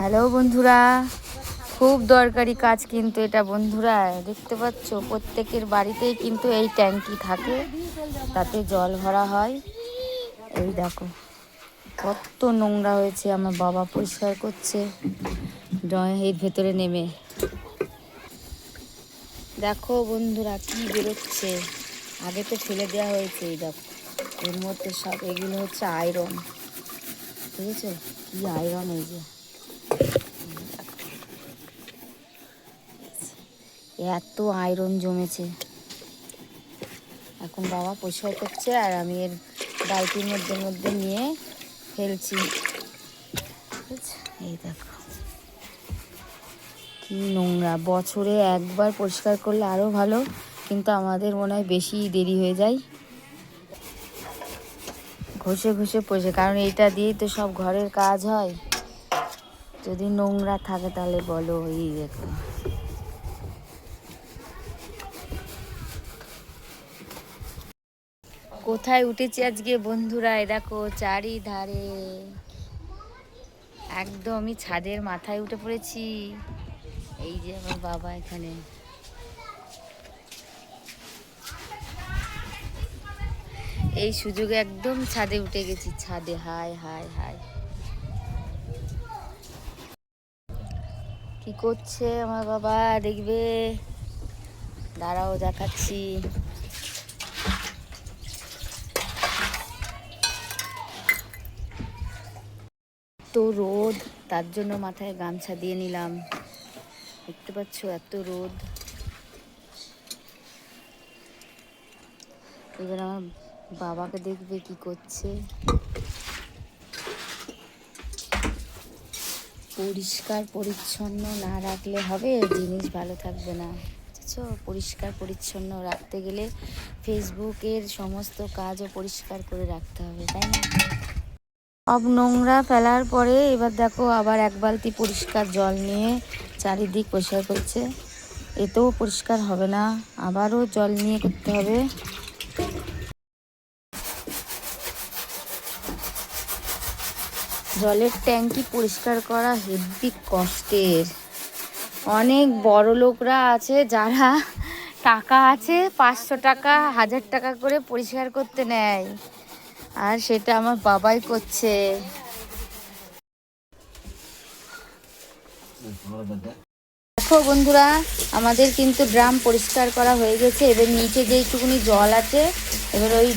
Hello বন্ধুরা, খুব দরকারি কাজ কিন্তু এটা বন্ধুরা, দেখতে পাচ্ছ প্রত্যেকের বাড়িতেই কিন্তু এই ট্যাঙ্কি থাকে, তাতে জল ভরা হয়। এই দেখো, কত নোংরা হয়েছে, আমার বাবা পরিষ্কার করছে এর ভেতরে নেমে। দেখো বন্ধুরা, কি বেরোচ্ছে, আগে তো ফেলে দেওয়া হয়েছে, এই দেখো, এর মধ্যে সব এগুলো হচ্ছে আয়রন আছে? কি আয়রন এই যে? এত আয়রন জমেছে। এখন বাবা পরিষ্কার করছে আর আমি এর বালতির মধ্যে মধ্যে নিয়ে ফেলছি। বুঝেছ? এই দেখো। কি নোংরা। বছরে একবার পরিষ্কার করলে আরও ভালো, কিন্তু আমাদের মনে হয় বেশি দেরি হয়ে যায়। ঘষে ঘষে পরিষ্কার কারণ এইটা দিয়েই তো সব ঘরের কাজ হয়। যদি নোংরা থাকে তাহলে বলো এই দেখো কোথায় উঠেছি আজকে বন্ধুরা? এ দেখো চারিধারে। একদমই ছাদের মাথায় উঠে পড়েছি। এই যে আমার বাবা এখানে। এই সুযোগে একদম ছাদে উঠে গেছি। ছাদে হাই হাই হাই কি করছে আমার বাবা? দেখবে। দাঁড়াও, দেখাচ্ছি। এত রোদ, তার জন্য মাথায় গামছা দিয়ে নিলাম। দেখতে পাচ্ছ এত রোদ। এবার আমার বাবাকে দেখবে কি করছে। পরিষ্কার, পরিচ্ছন্ন না রাখলে হবে, জিনিস ভালো থাকবে না। বুঝেছ? পরিষ্কার, পরিচ্ছন্ন রাখতে গেলে ফেসবুকের সমস্ত কাজও পরিষ্কার করে রাখতে হবে, তাই না? সব নোংরা ফেলার পরে এবার দেখো আবার এক বালতি পরিষ্কার জল নিয়ে চারিদিক পরিষ্কার করছে। এতেও পরিষ্কার হবে না, আবারও জল নিয়ে করতে হবে। জলের ট্যাঙ্কি পরিষ্কার করা হেভি কষ্টের। অনেক বড় লোকরা আছে যারা টাকা আছে, পাঁচশো টাকা, হাজার টাকা করে পরিষ্কার করতে নেয়। আর সেটা আমার বাবাই করছে। দেখো বন্ধুরা, আমাদের কিন্তু ড্রাম পরিষ্কার করা হয়ে গেছে। এবার নিচে যেইটুকুনি জল আছে, এবার ওই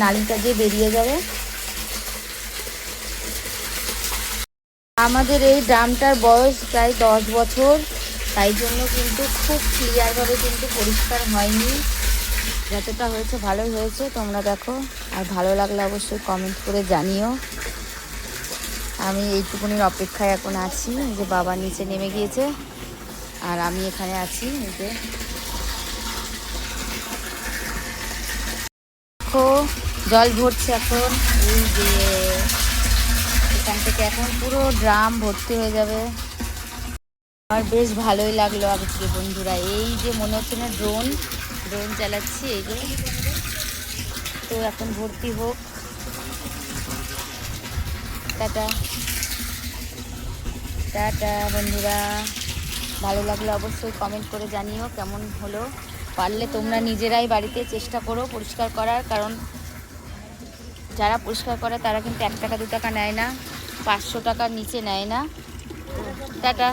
নালিটা দিয়ে বেরিয়ে যাবে। আমাদের এই ড্রামটার বয়স প্রায় দশ বছর, তাই জন্য কিন্তু খুব ক্লিয়ারভাবে কিন্তু পরিষ্কার হয়নি। যতটা হয়েছে ভালোই হয়েছে, তোমরা দেখো। আর ভালো লাগলে অবশ্যই কমেন্ট করে জানিও। আমি এইটুকুনির অপেক্ষায় এখন আছি, যে বাবা নিচে নেমে গিয়েছে। আর আমি এখানে আছি যে। জল ভরছে এখন। এই যে এখান থেকে এখন পুরো ড্রাম ভর্তি হয়ে যাবে। আমার বেশ ভালোই লাগল আজকে বন্ধুরা। এই যে মনে হচ্ছে না ড্রোন ড্রোন চালাচ্ছি, এই যে। তো এখন ভর্তি হোক। টাটা। টাটা বন্ধুরা। ভালো লাগলে অবশ্যই কমেন্ট করে জানিও কেমন হলো। পারলে তোমরা নিজেরাই বাড়িতে চেষ্টা করো পরিষ্কার করার, কারণ যারা পরিষ্কার করে তারা কিন্তু এক টাকা দু টাকা নেয় না, পাঁচশো টাকার নিচে নেয় না। টাটা।